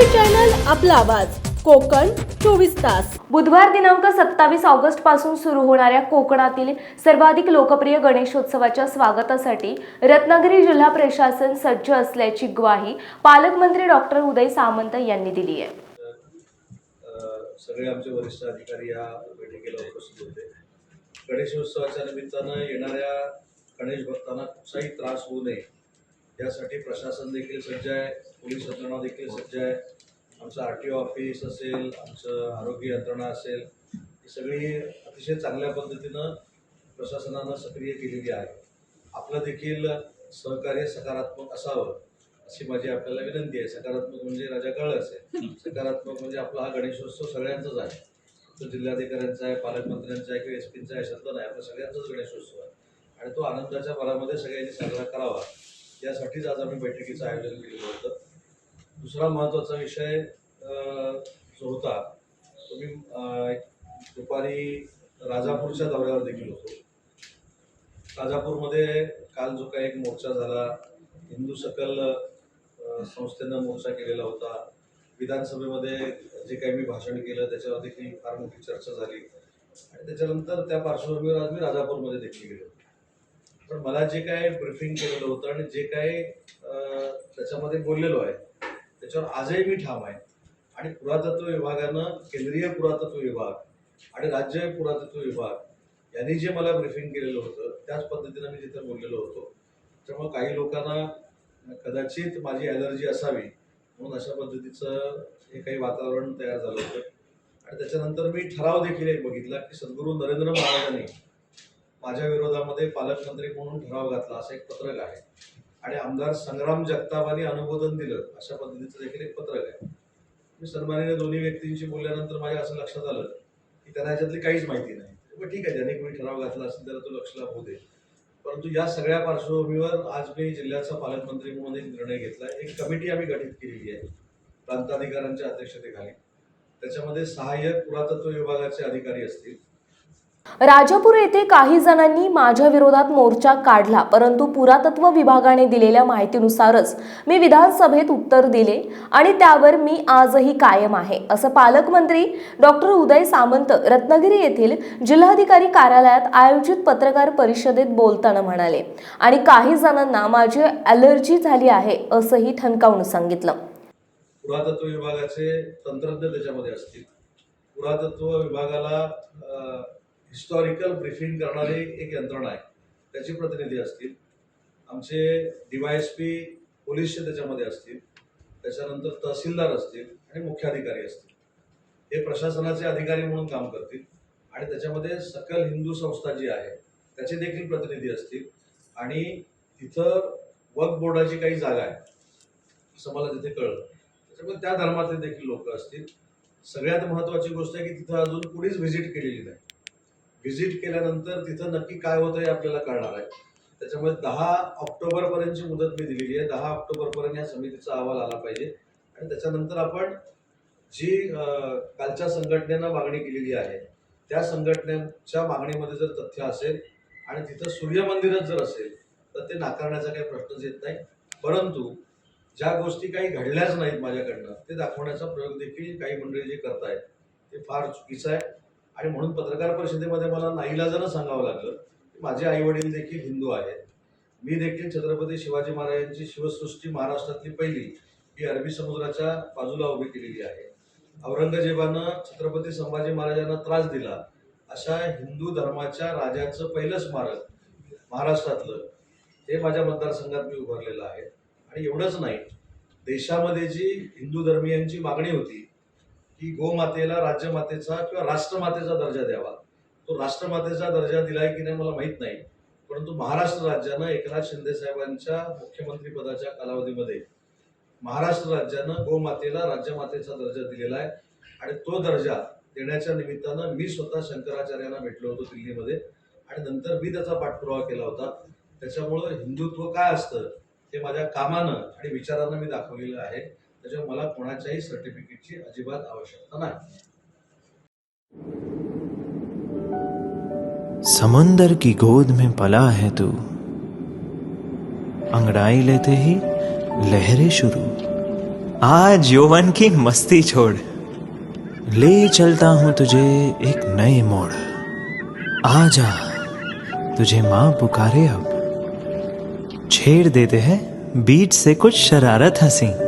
आपला आवाज. कोकण चोवीस तास. बुधवार दिनांक सत्तावीस ऑगस्टपासून सुरू होणाऱ्या कोकणातील सर्वाधिक लोकप्रिय गणेशोत्सवाच्या स्वागतासाठी रत्नागिरी जिल्हा प्रशासन सज्ज असल्याची ग्वाही पालकमंत्री डॉक्टर उदय सामंत यांनी दिली आहे. सगळे आमचे वरिष्ठ अधिकारी या बैठकीला उपस्थित होते. गणेशोत्सवाच्या निमित्तानं येणाऱ्या गणेश भक्तांना कुठचाही त्रास होऊ नये यासाठी प्रशासन देखील सज्ज आहे पोलीस यंत्रणा देखील सज्ज आहे. आमचं आर टी ओ ऑफिस असेल आमचं आरोग्य यंत्रणा असेल ही सगळी अतिशय चांगल्या पद्धतीनं प्रशासनानं सक्रिय केलेली आहे. आपलं देखील सहकार्य सकारात्मक असावं अशी माझी आपल्याला विनंती आहे. सकारात्मक म्हणजे राजा कळलं असेल सकारात्मक म्हणजे आपला हा गणेशोत्सव सगळ्यांचाच आहे. तो जिल्हाधिकाऱ्यांचा आहे पालकमंत्र्यांचा आहे किंवा एस पीचा आहे शब्द नाही. आपला सगळ्यांचाच गणेशोत्सव आहे. आणि तो आनंदाच्या भरामध्ये सगळ्यांनी साजरा करावा. यासाठीच आज आम्ही बैठकीचं आयोजन केलेलं होतं. दुसरा महत्त्वाचा विषय जो होता तो मी दुपारी राजापूरच्या दौऱ्यावर देखील होतो. राजापूरमध्ये काल जो काही एक मोर्चा झाला हिंदू सकल संस्थेनं मोर्चा केलेला होता. विधानसभेमध्ये जे काही मी भाषण केलं त्याच्यावर देखील फार मोठी चर्चा झाली. आणि त्याच्यानंतर त्या पार्श्वभूमीवर आज मी राजापूरमध्ये देखील गेलो पण मला जे काय ब्रिफिंग केलेलं होतं आणि जे काय त्याच्यामध्ये बोललेलो आहे त्याच्यावर आजही मी ठाम आहे. आणि पुरातत्व विभागानं केंद्रीय पुरातत्व विभाग आणि राज्य पुरातत्व विभाग यांनी जे मला ब्रिफिंग केलेलं होतं त्याच पद्धतीनं मी तिथं बोललेलो होतो. त्यामुळे काही लोकांना कदाचित माझी ॲलर्जी असावी म्हणून अशा पद्धतीचं हे काही वातावरण तयार झालं होतं. आणि त्याच्यानंतर मी ठराव देखील एक बघितला की सद्गुरू नरेंद्र महाराजांनी माझ्या विरोधामध्ये पालकमंत्री म्हणून ठराव घातला असं एक पत्रक आहे. आणि आमदार संग्राम जगतापांनी अनुमोदन दिलं अशा पद्धतीचं देखील एक पत्रक आहे. मी सन्माननीय दोन्ही व्यक्तींशी बोलल्यानंतर माझ्या असं लक्षात आलं की त्यांना याच्यातली काहीच माहिती नाही. मग ठीक आहे ज्यांनी कोणी ठराव घातला असेल त्याला तो लक्षला होऊ दे. परंतु या सगळ्या पार्श्वभूमीवर आज मी जिल्ह्याचा पालकमंत्री म्हणून एक निर्णय घेतला एक कमिटी आम्ही गठीत केलेली आहे प्रांताधिकाऱ्यांच्या अध्यक्षतेखाली. त्याच्यामध्ये सहाय्यक पुरातत्व विभागाचे अधिकारी असतील राजापूर येथे काही जणांनी माझ्या विरोधात मोर्चा काढला परंतु पुरातत्व विभागाने दिलेल्या माहितीनुसारच मी विधानसभेत उत्तर दिले आणि त्यावर मी आजही कायम आहे असं पालकमंत्री डॉक्टर उदय सामंत रत्नागिरी येथील जिल्हाधिकारी कार्यालयात आयोजित पत्रकार परिषदेत बोलताना म्हणाले. आणि काही जणांना माझी ॲलर्जी झाली आहे असंही ठणकावून सांगितलं. पुरातत्व विभागाचे तंत्रज्ञ त्याच्यामध्ये असतील. पुरातत्व विभागाला हिस्टॉरिकल ब्रिफिंग करणारी एक यंत्रणा आहे. त्याची प्रतिनिधी असतील. आमचे डीवायएसपी पोलीसचे त्याच्यामध्ये असतील. त्याच्यानंतर तहसीलदार असतील आणि मुख्याधिकारी असतील. हे प्रशासनाचे अधिकारी म्हणून काम करतील. आणि त्याच्यामध्ये सकल हिंदू संस्था जी आहे त्याचे देखील प्रतिनिधी असतील. आणि तिथं वक बोर्डाची काही जागा आहे. असं मला तिथे कळलं. त्याच्यामुळे त्या धर्मातले देखील लोक असतील. सगळ्यात महत्त्वाची गोष्ट आहे की तिथं अजून कुणीच व्हिजिट केलेली नाही. व्हिजिट केल्यानंतर तिथं नक्की काय होतं हे आपल्याला कळणार आहे. त्याच्यामुळे दहा ऑक्टोबरपर्यंतची मुदत मी दिलेली आहे. दहा ऑक्टोबरपर्यंत या समितीचा अहवाल आला पाहिजे. आणि त्याच्यानंतर आपण जी कालच्या संघटनेनं मागणी केलेली आहे त्या संघटनेच्या मागणीमध्ये जर तथ्य असेल आणि तिथं सूर्यमंदिरच जर असेल तर ते नाकारण्याचा काही प्रश्नच येत नाही. परंतु ज्या गोष्टी काही घडल्याच नाहीत माझ्याकडनं ते दाखवण्याचा प्रयोग देखील काही मंडळी जे करतायत ते फार चुकीचं आहे. आणि म्हणून पत्रकार परिषदेमध्ये मला नाईलाजानं सांगावं लागलं की माझे आई वडील देखील हिंदू आहेत. मी देखील छत्रपती शिवाजी महाराजांची शिवसृष्टी महाराष्ट्रातली पहिली ही अरबी समुद्राच्या बाजूला उभी केलेली आहे. औरंगजेबानं छत्रपती संभाजी महाराजांना त्रास दिला अशा हिंदू धर्माच्या राजाचं पहिलं स्मारक महाराष्ट्रातलं हे माझ्या मतदारसंघात मी उभारलेलं आहे. आणि एवढंच नाही देशामध्ये जी हिंदू धर्मियांची मागणी होती की गोमातेला राज्यमातेचा किंवा राष्ट्रमातेचा दर्जा द्यावा. तो राष्ट्रमातेचा दर्जा दिलाय की नाही मला माहीत नाही. परंतु महाराष्ट्र राज्यानं एकनाथ शिंदे साहेबांच्या मुख्यमंत्रीपदाच्या कालावधीमध्ये महाराष्ट्र राज्यानं गोमातेला राज्यमातेचा दर्जा दिलेला आहे आणि तो दर्जा देण्याच्या निमित्तानं मी स्वतः शंकराचार्यांना भेटलो होतो दिल्लीमध्ये. आणि नंतर मी त्याचा पाठपुरावा केला होता. त्याच्यामुळं हिंदुत्व काय असतं हे माझ्या कामानं आणि विचारानं मी दाखवलेलं आहे. त्याच्यामुळे मला कोणाच्याही आवश्यकता नाही. समंदर की गोद में पला है तू। अंगड़ाई लेते ही लहरें शुरू। आज यौवन की मस्ती छोड़। ले चलता हूँ तुझे एक नए मोड़। आ जा तुझे माँ पुकारे अब। छेड़ देते हैं बीच से कुछ शरारत हँसी।